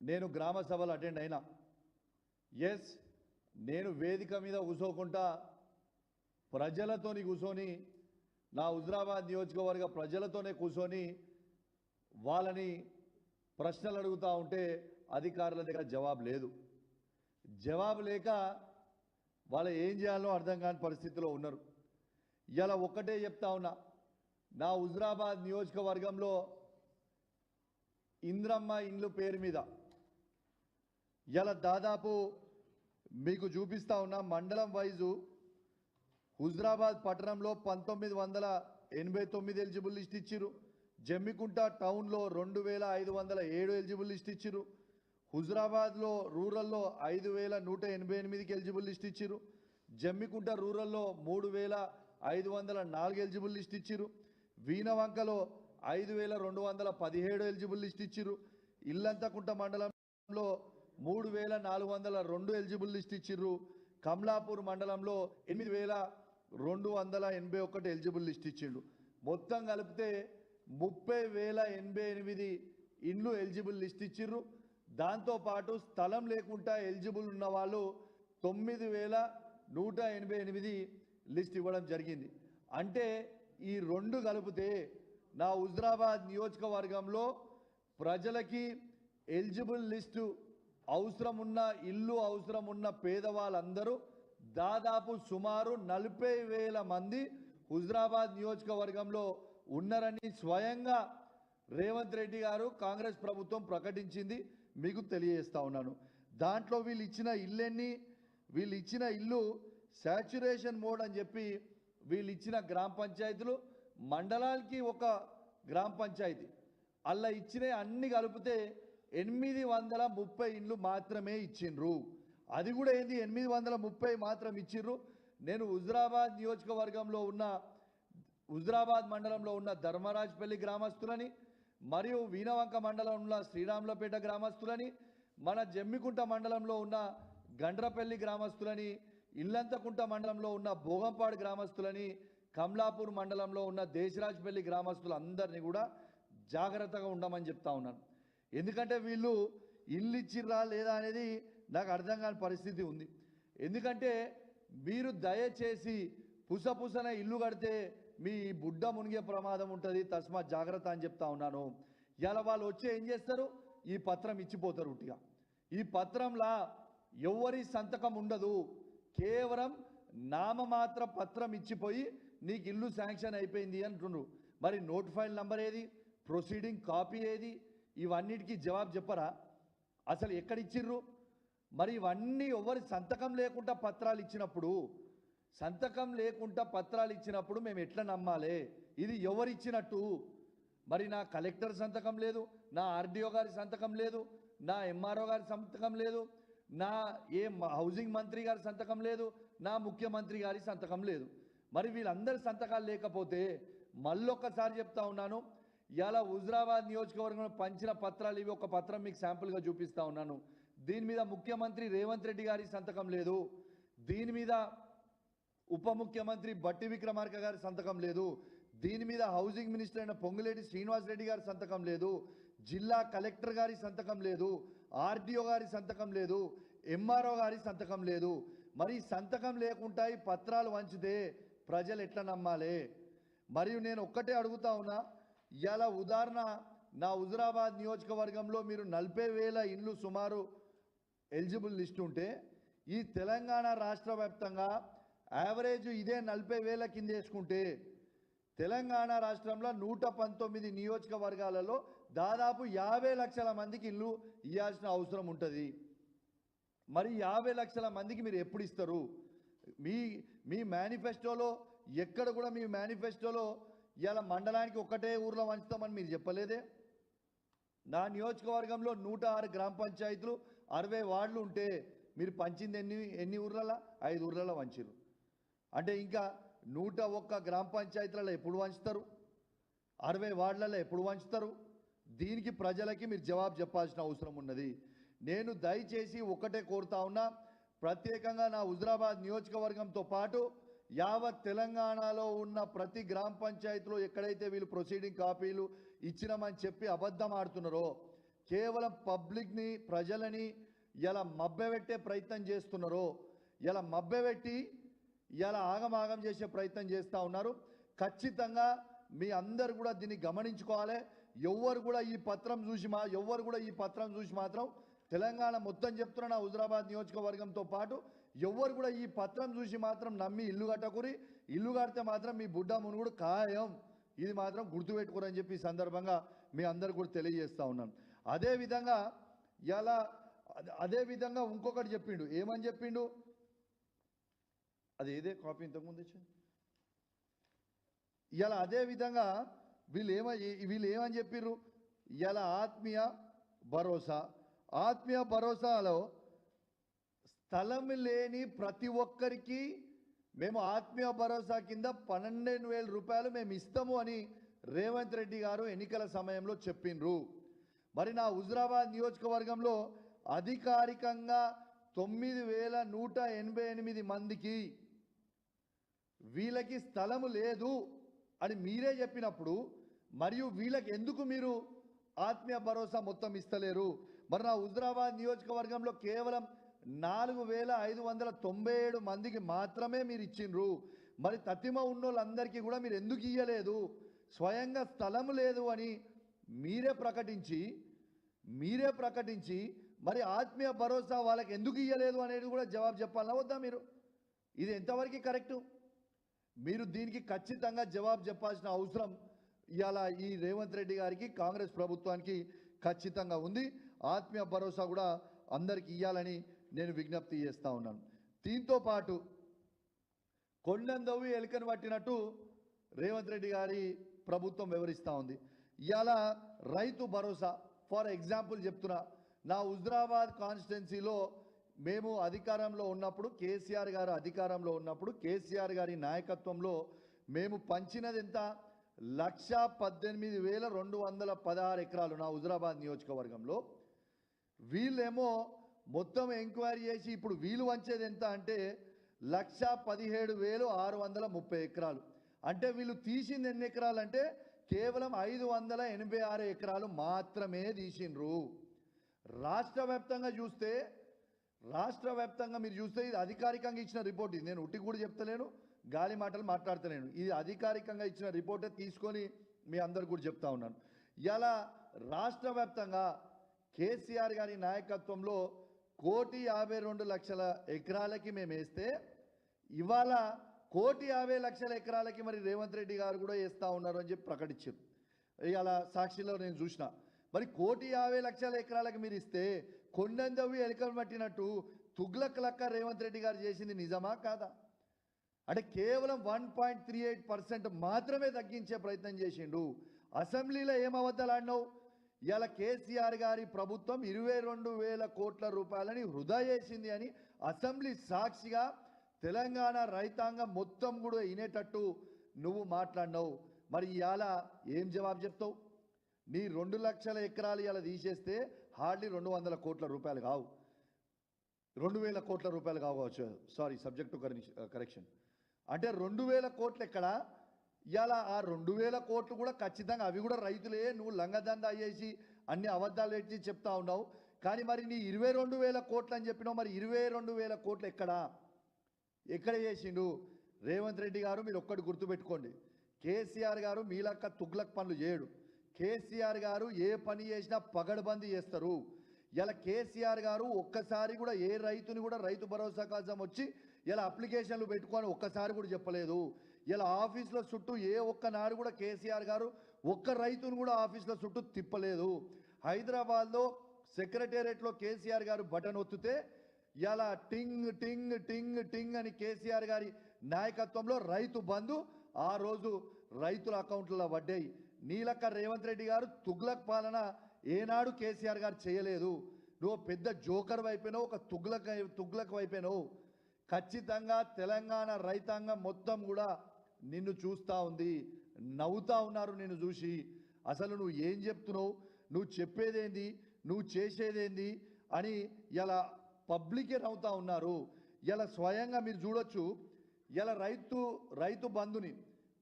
నేను గ్రామ సభలు అటెండ్ అయినా. ఎస్ నేను వేదిక మీద కూసోకుండా ప్రజలతోని కూర్చొని నా హుజరాబాద్ నియోజకవర్గ ప్రజలతోనే కూర్చొని వాళ్ళని ప్రశ్నలు అడుగుతూ ఉంటే అధికారుల దగ్గర జవాబు లేదు. జవాబు లేక వాళ్ళు ఏం చేయాలో అర్థం కాని పరిస్థితిలో ఉన్నారు. ఇలా ఒక్కటే చెప్తా ఉన్నా నా హుజరాబాద్ నియోజకవర్గంలో ఇంద్రమ్మ ఇండ్లు పేరు మీద ఇలా దాదాపు మీకు చూపిస్తా ఉన్నా మండలం వైజు హుజరాబాద్ పట్టణంలో పంతొమ్మిది వందల ఎనభై తొమ్మిది ఎలిజిబుల్ లిస్ట్ ఇచ్చిర్రు. జమ్మికుంట టౌన్లో రెండు వేల ఐదు వందల ఏడు ఎలిజిబుల్ లిస్ట్ ఇచ్చిర్రు. హుజరాబాద్లో రూరల్లో ఐదు వేల నూట ఎనభై ఎనిమిదికి ఎలిజిబుల్ లిస్ట్ ఇచ్చిర్రు. జమ్మికుంట రూరల్లో మూడు వేల ఐదు వందల నాలుగు ఎలిజిబుల్ లిస్ట్ ఇచ్చిర్రు. వీణవంకలో ఐదు వేల రెండు వందల పదిహేడు ఎలిజిబుల్ లిస్ట్ ఇచ్చిర్రు. ఇల్లంతకుంట మండలంలో మూడు వేల నాలుగు వందల రెండు ఎలిజిబుల్ లిస్ట్ ఇచ్చిర్రు. కమలాపూర్ మండలంలో ఎనిమిది వేల రెండు వందల ఎనభై ఒకటి ఎలిజిబుల్ లిస్ట్ ఇచ్చిండు మొత్తం కలిపితే ముప్పై వేల ఎనభై ఎనిమిది ఇండ్లు ఎలిజిబుల్ లిస్ట్ ఇచ్చిర్రు. దాంతోపాటు స్థలం లేకుండా ఎలిజిబుల్ ఉన్న వాళ్ళు తొమ్మిది వేల నూట ఎనభై ఎనిమిది లిస్ట్ ఇవ్వడం జరిగింది. అంటే ఈ రెండు కలిపితే నా హుజరాబాద్ నియోజకవర్గంలో ప్రజలకి ఎలిజిబుల్ లిస్టు అవసరం ఉన్న ఇల్లు అవసరం ఉన్న పేదవాళ్ళందరూ దాదాపు సుమారు నలభై వేల మంది హుజరాబాద్ నియోజకవర్గంలో ఉన్నారని స్వయంగా రేవంత్ రెడ్డి గారు కాంగ్రెస్ ప్రభుత్వం ప్రకటించింది. మీకు తెలియజేస్తా ఉన్నాను. దాంట్లో వీళ్ళు ఇచ్చిన ఇల్లెన్ని వీళ్ళు ఇచ్చిన ఇల్లు శాచ్యురేషన్ మోడ్ అని చెప్పి వీళ్ళు ఇచ్చిన గ్రామ పంచాయతీలు మండలాలకి ఒక గ్రామ పంచాయతీ. అలా ఇచ్చిన అన్ని కలిపితే ఎనిమిది వందల ముప్పై ఇండ్లు మాత్రమే ఇచ్చిండ్రు. అది కూడా ఏంది? ఎనిమిది వందల ముప్పై మాత్రం ఇచ్చిండ్రు. నేను హుజరాబాద్ నియోజకవర్గంలో ఉన్న హుజరాబాద్ మండలంలో ఉన్న ధర్మరాజ్పల్లి గ్రామస్తులని మరియు వీణవంక మండలంలో ఉన్న శ్రీరాములపేట గ్రామస్తులని మన జమ్మికుంట మండలంలో ఉన్న గండ్రపల్లి గ్రామస్తులని ఇల్లంతకుంట మండలంలో ఉన్న భోగంపాడు గ్రామస్తులని కమలాపూర్ మండలంలో ఉన్న దేశరాజ్పల్లి గ్రామస్తులందరినీ కూడా జాగ్రత్తగా ఉండమని చెప్తా ఉన్నాను. ఎందుకంటే వీళ్ళు ఇల్లు ఇచ్చిర్రా లేదా అనేది నాకు అర్థం కాని పరిస్థితి ఉంది. ఎందుకంటే మీరు దయచేసి పుసపుసన ఇల్లు కడితే మీ బుడ్డ మునిగే ప్రమాదం ఉంటుంది తస్మా జాగ్రత్త అని చెప్తా ఉన్నాను. ఇలా వాళ్ళు వచ్చి ఏం చేస్తారు? ఈ పత్రం ఇచ్చిపోతారు ఉట్టిగా. ఈ పత్రంలా ఎవరి సంతకం ఉండదు. కేవలం నామమాత్ర పత్రం ఇచ్చిపోయి నీకు ఇల్లు శాంక్షన్ అయిపోయింది అంటుండ్రు. మరి నోట్ ఫైల్ నంబర్ ఏది? ప్రొసీడింగ్ కాపీ ఏది? ఇవన్నిటికీ జవాబు చెప్పరా? అసలు ఎక్కడ ఇచ్చిర్రు మరి ఇవన్నీ ఎవరి సంతకం లేకుండా పత్రాలు ఇచ్చినప్పుడు సంతకం లేకుండా పత్రాలు ఇచ్చినప్పుడు మేము ఎట్లా నమ్మాలి? ఇది ఎవరిచ్చినట్టు? మరి నా కలెక్టర్ సంతకం లేదు నా ఆర్డీఓ గారి సంతకం లేదు నా ఎంఆర్ఓ గారి సంతకం లేదు నా ఏ హౌసింగ్ మంత్రి గారి సంతకం లేదు నా ముఖ్యమంత్రి గారి సంతకం లేదు. మరి వీళ్ళందరి సంతకాలు లేకపోతే మళ్ళొక్కసారి చెప్తా ఉన్నాను ఇలా హుజరాబాద్ నియోజకవర్గంలో పంచిన పత్రాలు ఇవి ఒక పత్రం మీకు శాంపుల్గా చూపిస్తా ఉన్నాను. దీని మీద ముఖ్యమంత్రి రేవంత్ రెడ్డి గారి సంతకం లేదు. దీని మీద ఉప ముఖ్యమంత్రి బట్టి విక్రమార్క గారి సంతకం లేదు. దీని మీద హౌసింగ్ మినిస్టర్ అయిన పొంగులేటి శ్రీనివాస్ రెడ్డి గారి సంతకం లేదు. జిల్లా కలెక్టర్ గారి సంతకం లేదు. ఆర్డీఓ గారి సంతకం లేదు. ఎంఆర్ఓ గారి సంతకం లేదు. మరి సంతకం లేకుండా ఈ పత్రాలు వంచితే ప్రజలు ఎట్లా నమ్మాలి? మరియు నేను ఒక్కటే అడుగుతా ఉన్నా ఇవాళ ఉదాహరణ నా హుజరాబాద్ నియోజకవర్గంలో మీరు నలభై వేల ఇండ్లు సుమారు ఎలిజిబుల్ లిస్ట్ ఉంటే ఈ తెలంగాణ రాష్ట్ర వ్యాప్తంగా యావరేజ్ ఇదే నలభై వేల కింద వేసుకుంటే తెలంగాణ రాష్ట్రంలో నూట పంతొమ్మిది నియోజకవర్గాలలో దాదాపు యాభై లక్షల మందికి ఇల్లు ఇవ్వాల్సిన అవసరం ఉంటుంది. మరి యాభై లక్షల మందికి మీరు ఎప్పుడు ఇస్తారు? మీ మీ మేనిఫెస్టోలో ఎక్కడ కూడా మీ మేనిఫెస్టోలో ఇవాళ మండలానికి ఒక్కటే ఊర్లో వంచుతామని మీరు చెప్పలేదే? నా నియోజకవర్గంలో నూట ఆరు గ్రామ పంచాయతీలు అరవై వార్డులు ఉంటే మీరు పంచింది ఎన్ని ఎన్ని ఊర్లలో? ఐదు ఊర్లలో వంచారు అంటే ఇంకా నూట ఒక్క గ్రామ పంచాయతీలలో ఎప్పుడు వంచుతారు? అరవై వార్డులలో ఎప్పుడు వంచుతారు? దీనికి ప్రజలకి మీరు జవాబు చెప్పాల్సిన అవసరం ఉన్నది. నేను దయచేసి ఒక్కటే కోరుతా ఉన్నా ప్రత్యేకంగా నా హుజరాబాద్ నియోజకవర్గంతో పాటు యావత్ తెలంగాణలో ఉన్న ప్రతి గ్రామ పంచాయతీలో ఎక్కడైతే వీళ్ళు ప్రొసీడింగ్ కాపీలు ఇచ్చినామని చెప్పి అబద్ధం ఆడుతున్నారో కేవలం పబ్లిక్ని ప్రజలని ఇలా మభ్యపెట్టే ప్రయత్నం చేస్తున్నారో ఇలా మభ్యపెట్టి ఇలా ఆగమాగం చేసే ప్రయత్నం చేస్తూ ఉన్నారు. ఖచ్చితంగా మీ అందరు కూడా దీన్ని గమనించుకోవాలి. ఎవ్వరు కూడా ఈ పత్రం చూసి మా ఎవ్వరు కూడా ఈ పత్రం చూసి మాత్రం తెలంగాణ మొత్తం చెప్తున్నా హుజరాబాద్ నియోజకవర్గంతో పాటు ఎవ్వరు కూడా ఈ పత్రం చూసి మాత్రం నమ్మి ఇల్లు కట్టకురి. ఇల్లు కడితే మాత్రం మీ బుడ్డ మునుగుడు ఖాయం. ఇది మాత్రం గుర్తుపెట్టుకోరని చెప్పి ఈ సందర్భంగా మీ అందరు కూడా తెలియజేస్తూ ఉన్నాను. అదేవిధంగా ఇలా అదే విధంగా ఇంకొకటి చెప్పిండు. ఏమని చెప్పిండు? అది ఏదే కాపీ ఇంతకుముందు ఇచ్చింది? ఇలా అదే విధంగా వీళ్ళు ఏమ వీళ్ళు ఏమని చెప్పిర్రు? ఇలా ఆత్మీయ భరోసా. ఆత్మీయ భరోసాలో స్థలం లేని ప్రతి ఒక్కరికి మేము ఆత్మీయ భరోసా కింద పన్నెండు వేల రూపాయలు మేము ఇస్తాము అని రేవంత్ రెడ్డి గారు ఎన్నికల సమయంలో చెప్పిండ్రు మరి నా హుజరాబాద్ నియోజకవర్గంలో అధికారికంగా తొమ్మిది వేల నూట ఎనభై ఎనిమిది మందికి వీళ్ళకి స్థలము లేదు అని మీరే చెప్పినప్పుడు మరియు వీళ్ళకి ఎందుకు మీరు ఆత్మీయ భరోసా మొత్తం ఇస్తలేరు? మరి నా హుజరాబాద్ నియోజకవర్గంలో కేవలం నాలుగు వేల ఐదు వందల తొంభై ఏడు మందికి మాత్రమే మీరు ఇచ్చిండ్రు. మరి తతిమ ఉన్నోళ్ళందరికీ కూడా మీరు ఎందుకు ఇయ్యలేదు? స్వయంగా స్థలం లేదు అని మీరే ప్రకటించి మీరే ప్రకటించి మరి ఆత్మీయ భరోసా వాళ్ళకి ఎందుకు ఇయ్యలేదు అనేది కూడా జవాబు చెప్పాలా వద్దా మీరు? ఇది ఎంతవరకు కరెక్టు? మీరు దీనికి ఖచ్చితంగా జవాబు చెప్పాల్సిన అవసరం ఇవాళ ఈ రేవంత్ రెడ్డి గారికి కాంగ్రెస్ ప్రభుత్వానికి ఖచ్చితంగా ఉంది. ఆత్మీయ భరోసా కూడా అందరికీ ఇవ్వాలని నేను విజ్ఞప్తి చేస్తూ ఉన్నాను. దీంతో పాటు కొండందవి ఎలుకను పట్టినట్టు రేవంత్ రెడ్డి గారి ప్రభుత్వం వివరిస్తూ ఉంది. ఇవాళ రైతు భరోసా ఫర్ ఎగ్జాంపుల్ చెప్తున్నా నా హుజరాబాద్ కాన్స్టిట్యున్సీలో మేము అధికారంలో ఉన్నప్పుడు కేసీఆర్ గారు అధికారంలో ఉన్నప్పుడు కేసీఆర్ గారి నాయకత్వంలో మేము పంచినది ఎంత లక్ష పద్దెనిమిది వేల రెండు వందల పదహారు ఎకరాలు నా హుజరాబాద్ నియోజకవర్గంలో. వీళ్ళేమో మొత్తం ఎంక్వైరీ చేసి ఇప్పుడు వీలు వంచేది ఎంత అంటే లక్ష పదిహేడు వేలు ఆరు వందల ముప్పై ఎకరాలు. అంటే వీళ్ళు తీసింది ఎన్ని ఎకరాలు అంటే కేవలం ఐదు వందల ఎనభై ఆరు ఎకరాలు మాత్రమే తీసిండ్రు. రాష్ట్ర వ్యాప్తంగా చూస్తే రాష్ట్ర వ్యాప్తంగా మీరు చూస్తే ఇది అధికారికంగా ఇచ్చిన రిపోర్ట్. ఇది నేను ఉట్టి కూడా చెప్తలేను గాలి మాటలు మాట్లాడతలేను. ఇది అధికారికంగా ఇచ్చిన రిపోర్టే తీసుకొని మీ అందరు కూడా చెప్తా ఉన్నాను. ఇలా రాష్ట్ర వ్యాప్తంగా కేసీఆర్ గారి నాయకత్వంలో కోటి యాభై రెండు లక్షల ఎకరాలకి మేము వేస్తే ఇవాళ కోటి యాభై లక్షల ఎకరాలకి మరి రేవంత్ రెడ్డి గారు కూడా వేస్తూ ఉన్నారు అని చెప్పి ప్రకటించారు. ఇవాళ సాక్షిలో నేను చూసిన. మరి కోటి యాభై లక్షల ఎకరాలకు మీరు ఇస్తే కొండందవి ఎలకలు పట్టినట్టు తుగ్లక్ లక్క రేవంత్ రెడ్డి గారు చేసింది నిజమా కాదా? అంటే కేవలం one point three eight percent మాత్రమే తగ్గించే ప్రయత్నం చేసిండు. అసెంబ్లీలో ఏం అబద్ధాలు ఆడినావు? ఇలా కేసీఆర్ గారి ప్రభుత్వం ఇరవై రెండు వేల కోట్ల రూపాయలని వృధా చేసింది అని అసెంబ్లీ సాక్షిగా తెలంగాణ రైతాంగం మొత్తం కూడా వినేటట్టు నువ్వు మాట్లాడినావు. మరి ఇవాళ ఏం జవాబు చెప్తావు? నీ రెండు లక్షల ఎకరాలు ఇలా తీసేస్తే హార్డ్లీ రెండు వందల కోట్ల రూపాయలు కావు. రెండు వేల కోట్ల రూపాయలు కావచ్చు. Sorry subject correction. అంటే రెండు వేల కోట్లు ఎక్కడ? ఇవాళ ఆ రెండు వేల కోట్లు కూడా ఖచ్చితంగా అవి కూడా రైతులే నువ్వు లంగదంద అయ్యేసి అన్ని అబద్ధాలు పెట్టి చెప్తా ఉన్నావు. కానీ మరి నీ ఇరవై రెండు వేల కోట్లు అని చెప్పినావు మరి ఇరవై రెండు వేల కోట్లు ఎక్కడా? ఎక్కడ చేసిండు? రేవంత్ రెడ్డి గారు మీరు ఒక్కటి గుర్తుపెట్టుకోండి. కేసీఆర్ గారు మీలక్క తుగ్లక్ పనులు చేయడు. కేసీఆర్ గారు ఏ పని చేసినా పగడబందీ చేస్తారు. ఇలా కేసీఆర్ గారు ఒక్కసారి కూడా ఏ రైతుని కూడా రైతు భరోసా కోసం వచ్చి ఇలా అప్లికేషన్లు పెట్టుకొని ఒక్కసారి కూడా చెప్పలేదు. ఇలా ఆఫీసుల చుట్టూ ఏ ఒక్క నాడు కూడా కేసీఆర్ గారు ఒక్క రైతును కూడా ఆఫీసుల చుట్టూ తిప్పలేదు. హైదరాబాద్లో సెక్రటేరియట్లో కేసీఆర్ గారు బటన్ ఒత్తితే ఇలా టింగ్ టింగ్ టింగ్ టింగ్ అని కేసీఆర్ గారి నాయకత్వంలో రైతు బంధు ఆ రోజు రైతుల అకౌంట్లలో పడ్డాయి. నీలక్క రేవంత్ రెడ్డి గారు తుగ్లక్ పాలన ఏనాడు కేసీఆర్ గారు చేయలేదు. నువ్వు పెద్ద జోకర్ వైపోయినావు ఒక తుగ్లక్ తుగ్లక్ వైపోయినావు ఖచ్చితంగా తెలంగాణ రైతాంగం మొత్తం కూడా నిన్ను చూస్తూ ఉంది నవ్వుతా ఉన్నారు నిన్ను చూసి. అసలు నువ్వు ఏం చెప్తున్నావు? నువ్వు చెప్పేదేంది? నువ్వు చేసేదేంది? అని ఇలా పబ్లికే నవ్వుతూ ఉన్నారు. ఇలా స్వయంగా మీరు చూడొచ్చు. ఇలా రైతు రైతు బంధుని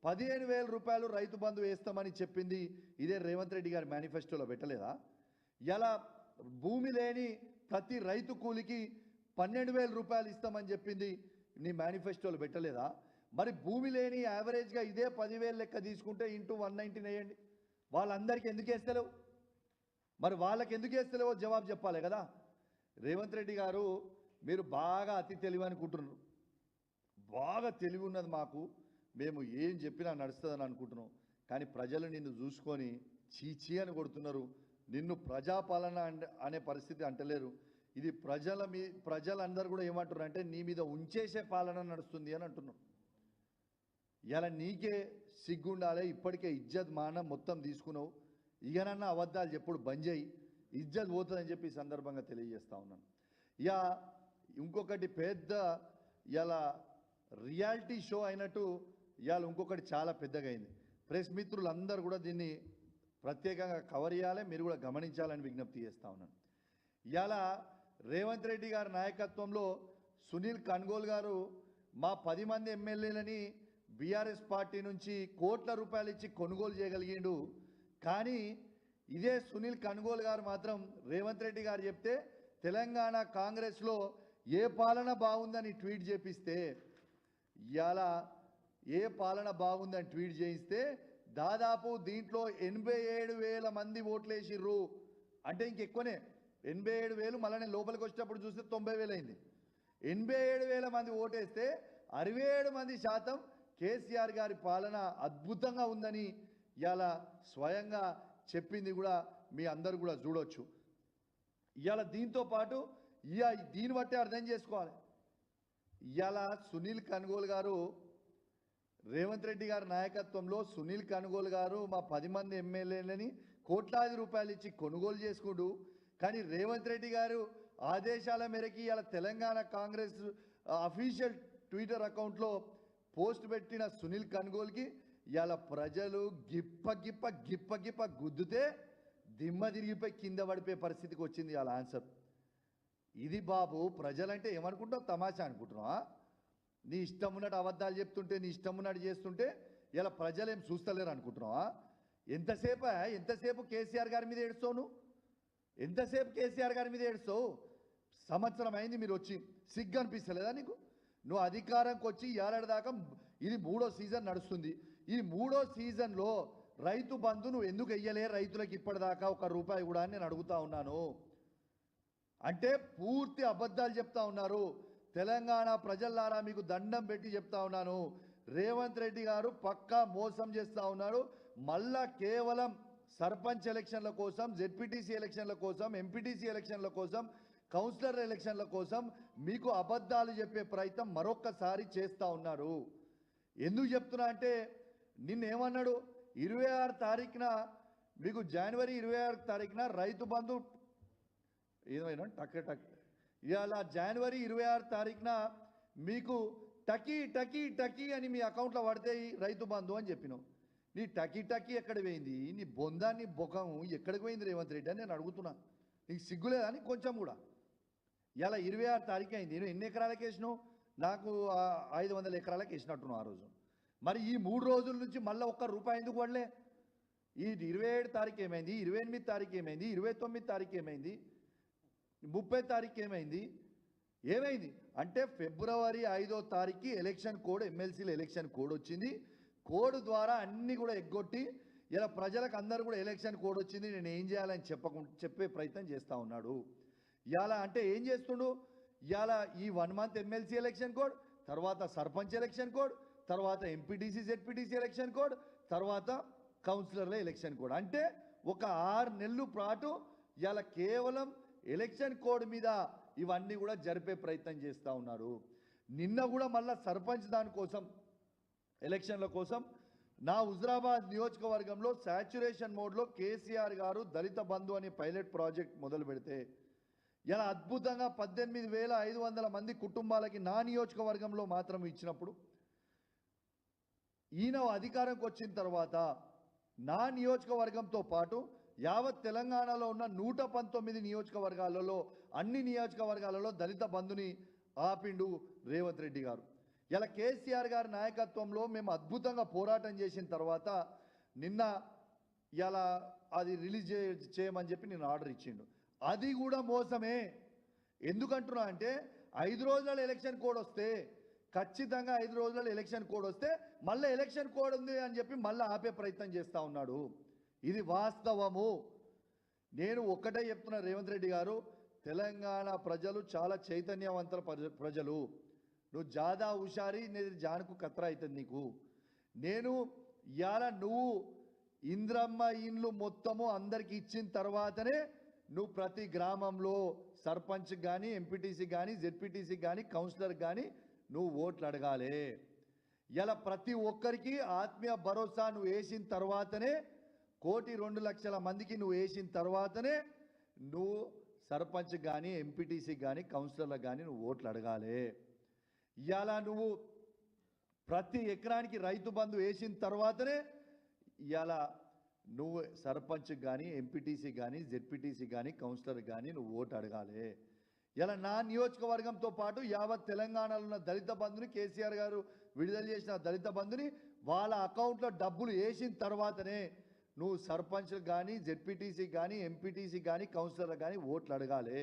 పదిహేను వేల రూపాయలు రైతు బంధు వేస్తామని చెప్పింది ఇదే రేవంత్ రెడ్డి గారి మేనిఫెస్టోలో పెట్టలేదా? ఇలా భూమి లేని ప్రతి రైతు కూలికి పన్నెండు వేల రూపాయలు ఇస్తామని చెప్పింది నీ మేనిఫెస్టోలో పెట్టలేదా? మరి భూమి లేని యావరేజ్గా ఇదే పదివేలు లెక్క తీసుకుంటే ఇంటూ వన్ నైంటీన్ వేయండి. వాళ్ళందరికీ ఎందుకు వేస్తలేవు? మరి వాళ్ళకి ఎందుకు వేస్తలేవో జవాబు చెప్పాలి కదా. రేవంత్ రెడ్డి గారు మీరు బాగా అతి తెలివి అనుకుంటున్నారు. బాగా తెలివి ఉన్నది మాకు. మేము ఏం చెప్పినా నడుస్తుందని అనుకుంటున్నాం. కానీ ప్రజలు నిన్ను చూసుకొని చీచీ అని కొడుతున్నారు. నిన్ను ప్రజాపాలన అనే పరిస్థితి అంటలేరు. ఇది ప్రజల మీ ప్రజలందరూ కూడా ఏమంటున్నారు అంటే నీ మీద ఉంచేసే పాలన నడుస్తుంది అని అంటున్నారు. ఇలా నీకే సిగ్గుండాలి ఇప్పటికే ఇజ్జత్ మానం మొత్తం తీసుకున్నావు. ఇకనన్నా అబద్ధాలు చెప్పుడు బంద్ చేయి ఇజ్జత్ పోతుందని చెప్పి సందర్భంగా తెలియజేస్తా ఉన్నాను. ఇక ఇంకొకటి పెద్ద ఇలా రియాలిటీ షో అయినట్టు ఇవాళ ఇంకొకటి చాలా పెద్దగా అయింది ప్రెస్ మిత్రులు అందరూ కూడా దీన్ని ప్రత్యేకంగా కవర్ చేయాలి మీరు కూడా గమనించాలని విజ్ఞప్తి చేస్తా ఉన్నాను. ఇవాళ రేవంత్ రెడ్డి గారి నాయకత్వంలో సునీల్ కన్గోల్ గారు మా పది మంది ఎమ్మెల్యేలని బీఆర్ఎస్ పార్టీ నుంచి కోట్ల రూపాయలు ఇచ్చి కొనుగోలు చేయగలిగిండు. కానీ ఇదే సునీల్ కనుగోలు గారు మాత్రం రేవంత్ రెడ్డి గారు చెప్తే తెలంగాణ కాంగ్రెస్లో ఏ పాలన బాగుందని ట్వీట్ చేపిస్తే ఇవాళ ఏ పాలన బాగుందని ట్వీట్ చేయిస్తే దాదాపు దీంట్లో ఎనభై ఏడు వేల మంది ఓట్లేసిర్రు. అంటే ఇంకెక్కువనే ఎనభై ఏడు వేలు మళ్ళీ లోపలికి వచ్చేటప్పుడు చూస్తే తొంభై వేలు అయింది ఎనభై ఏడు వేల మంది ఓటేస్తే అరవై ఏడు మంది శాతం కేసీఆర్ గారి పాలన అద్భుతంగా ఉందని ఇవాళ స్వయంగా చెప్పింది కూడా మీ అందరు కూడా చూడొచ్చు. ఇవాళ దీంతో పాటు ఇక దీన్ని బట్టి అర్థం చేసుకోవాలి. ఇవాళ సునీల్ కనుగోలు గారు రేవంత్ రెడ్డి గారి నాయకత్వంలో సునీల్ కనుగోలు గారు మా పది మంది ఎమ్మెల్యేలని కోట్లాది రూపాయలు ఇచ్చి కొనుగోలు చేసుకుంటూ కానీ రేవంత్ రెడ్డి గారు ఆదేశాల మేరకు ఇవాళ తెలంగాణ కాంగ్రెస్ అఫీషియల్ ట్విట్టర్ అకౌంట్లో పోస్ట్ పెట్టిన సునీల్ కనుగోలుకి ఇవాళ ప్రజలు గిప్ప గిప్ప గిప్ప గిప్ప గుద్దుతే దిమ్మ తిరిగిపోయి కింద పడిపోయే పరిస్థితికి వచ్చింది ఇవాళ ఆన్సర్. ఇది బాబు ప్రజలంటే ఏమనుకుంటావు? తమాషా అనుకుంటున్నావా? నీ ఇష్టం ఉన్నట్టు అబద్ధాలు చెప్తుంటే నీ ఇష్టం ఉన్నట్టు చేస్తుంటే ఇలా ప్రజలు ఏం చూస్తలేరు అనుకుంటున్నావా? ఎంతసేపు? ఎంతసేపు కేసీఆర్ గారి మీద ఏడుస్తావు నువ్వు? ఎంతసేపు కేసీఆర్ గారి మీద ఏడుస్తావు? సంవత్సరం అయింది మీరు వచ్చి సిగ్గు అనిపిస్తలేదా నీకు? నువ్వు అధికారంకి వచ్చి ఏడాది దాకా ఇది మూడో సీజన్ నడుస్తుంది. ఈ మూడో సీజన్లో రైతు బంధు నువ్వు ఎందుకు వెయ్యలే? రైతులకు ఇప్పటిదాకా ఒక రూపాయి కూడా నేను అడుగుతా ఉన్నాను. అంటే పూర్తి అబద్ధాలు చెప్తా ఉన్నారు. తెలంగాణ ప్రజల్లారా మీకు దండం పెట్టి చెప్తా ఉన్నాను. రేవంత్ రెడ్డి గారు పక్కా మోసం చేస్తూ ఉన్నారు. మళ్ళా కేవలం సర్పంచ్ ఎలక్షన్ల కోసం జెడ్పీటీసీ ఎలక్షన్ల కోసం ఎంపీటీసీ ఎలక్షన్ల కోసం కౌన్సిలర్ ఎలక్షన్ల కోసం మీకు అబద్ధాలు చెప్పే ప్రయత్నం మరొక్కసారి చేస్తా ఉన్నారు. ఎందుకు చెప్తున్నా అంటే నిన్నేమన్నాడు ఇరవై ఆరు తారీఖున మీకు జనవరి ఇరవై ఆరు తారీఖున రైతు బంధు ఏదైనా టక్ టక్. ఇలా జనవరి ఇరవై ఆరు తారీఖున మీకు టకీ టకీ టకీ అని మీ అకౌంట్లో పడితే రైతు బంధు అని చెప్పినావు. నీ టకీ టకీ ఎక్కడ పోయింది? నీ బొందాన్ని బొకం బొఖం ఎక్కడికి పోయింది రేవంత్ రెడ్డి అని నేను అడుగుతున్నా. నీకు సిగ్గులేదని కొంచెం కూడా. ఇలా ఇరవై ఆరు తారీఖు అయింది. నేను ఎన్ని ఎకరాలకు వేసినావు? నాకు ఐదు వందల ఎకరాలకు వేసినట్టున్నావు ఆ రోజు. మరి ఈ మూడు రోజుల నుంచి మళ్ళీ ఒక్క రూపాయి ఎందుకు పడలే? ఈ ఇరవై ఏడు తారీఖు ఏమైంది? ఇరవై ఎనిమిది తారీఖు ఏమైంది? ఇరవై తొమ్మిది తారీఖు ఏమైంది? ముప్పై తారీఖు ఏమైంది? ఏమైంది? అంటే ఫిబ్రవరి ఐదో తారీఖు ఎలక్షన్ కోడ్ ఎమ్మెల్సీలో ఎలక్షన్ కోడ్ వచ్చింది. కోడ్ ద్వారా అన్ని కూడా ఎగ్గొట్టి ఇలా ప్రజలకు అందరూ కూడా ఎలక్షన్ కోడ్ వచ్చింది. నేను ఏం చేయాలని చెప్పకుండా చెప్పే ప్రయత్నం చేస్తూ ఉన్నాడు. ఇవాళ అంటే ఏం చేస్తుండు? ఇవాళ ఈ one month MLC election code తర్వాత సర్పంచ్ ఎలక్షన్ కోడ్ తర్వాత ఎంపీటీసీ జెడ్పీటీసీ ఎలక్షన్ కోడ్ తర్వాత కౌన్సిలర్ల ఎలక్షన్ కోడ్. అంటే ఒక ఆరు నెలలు పాటు ఇవాళ కేవలం ఎలక్షన్ కోడ్ మీద ఇవన్నీ కూడా జరిపే ప్రయత్నం చేస్తూ ఉన్నారు. నిన్న కూడా మళ్ళీ సర్పంచ్ దానికోసం ఎలక్షన్ల కోసం నా హుజరాబాద్ నియోజకవర్గంలో శాచ్యురేషన్ మోడ్లో కేసీఆర్ గారు దళిత బంధు అనే పైలట్ ప్రాజెక్ట్ మొదలు పెడితే ఇలా అద్భుతంగా పద్దెనిమిది వేల ఐదు వందల మంది కుటుంబాలకి నా నియోజకవర్గంలో మాత్రం ఇచ్చినప్పుడు ఈయన అధికారంకి వచ్చిన తర్వాత నా నియోజకవర్గంతో పాటు యావత్ తెలంగాణలో ఉన్న నూట పంతొమ్మిది నియోజకవర్గాలలో అన్ని నియోజకవర్గాలలో దళిత బంధుని ఆపిండు రేవంత్ రెడ్డి గారు. ఇలా కేసీఆర్ గారి నాయకత్వంలో మేము అద్భుతంగా పోరాటం చేసిన తర్వాత నిన్న ఇలా అది రిలీజ్ చేయమని చెప్పి నేను ఆర్డర్ ఇచ్చిండు. అది కూడా మోసమే. ఎందుకంటున్నా అంటే ఐదు రోజుల ఎలక్షన్ కోడ్ వస్తే ఖచ్చితంగా ఐదు రోజుల ఎలక్షన్ కోడ్ వస్తే మళ్ళీ ఎలక్షన్ కోడ్ ఉంది అని చెప్పి మళ్ళీ ఆపే ప్రయత్నం చేస్తూ ఉన్నాడు. ఇది వాస్తవము. నేను ఒక్కటే చెప్తున్నా రేవంత్ రెడ్డి గారు తెలంగాణ ప్రజలు చాలా చైతన్యవంతుల ప్రజలు. నువ్వు జాదా హుషారి నేను జానుకు కత్ర అవుతుంది నీకు. నేను ఇవాళ నువ్వు ఇంద్రమ్మ ఇండ్లు మొత్తము అందరికి ఇచ్చిన తర్వాతనే నువ్వు ప్రతి గ్రామంలో సర్పంచ్ కానీ ఎంపీటీసీ కానీ జెడ్పీటీసీ కానీ కౌన్సిలర్ కానీ నువ్వు ఓట్లు అడగాలి. ఇలా ప్రతి ఒక్కరికి ఆత్మీయ భరోసా నువ్వు వేసిన తర్వాతనే కోటి రెండు లక్షల మందికి నువ్వు వేసిన తర్వాతనే నువ్వు సర్పంచ్ కానీ ఎంపీటీసీ కానీ కౌన్సిలర్లకు కానీ నువ్వు ఓట్లు అడగాలి. ఇలా నువ్వు ప్రతి ఎకరానికి రైతు బంధు వేసిన తర్వాతనే ఇలా నువ్వు సర్పంచ్ కానీ ఎంపీటీసీ కానీ జెడ్పీటీసీ కానీ కౌన్సిలర్ కానీ నువ్వు ఓటు అడగాలి. ఇలా నా నియోజకవర్గంతో పాటు యావత్ తెలంగాణలో ఉన్న దళిత బంధుని కేసీఆర్ గారు విడుదల చేసిన దళిత బంధుని వాళ్ళ అకౌంట్లో డబ్బులు వేసిన తర్వాతనే నువ్వు సర్పంచ్ కానీ జెడ్పీటీసీ కానీ ఎంపీటీసీ కానీ కౌన్సిలర్ కానీ ఓట్లు అడగాలి.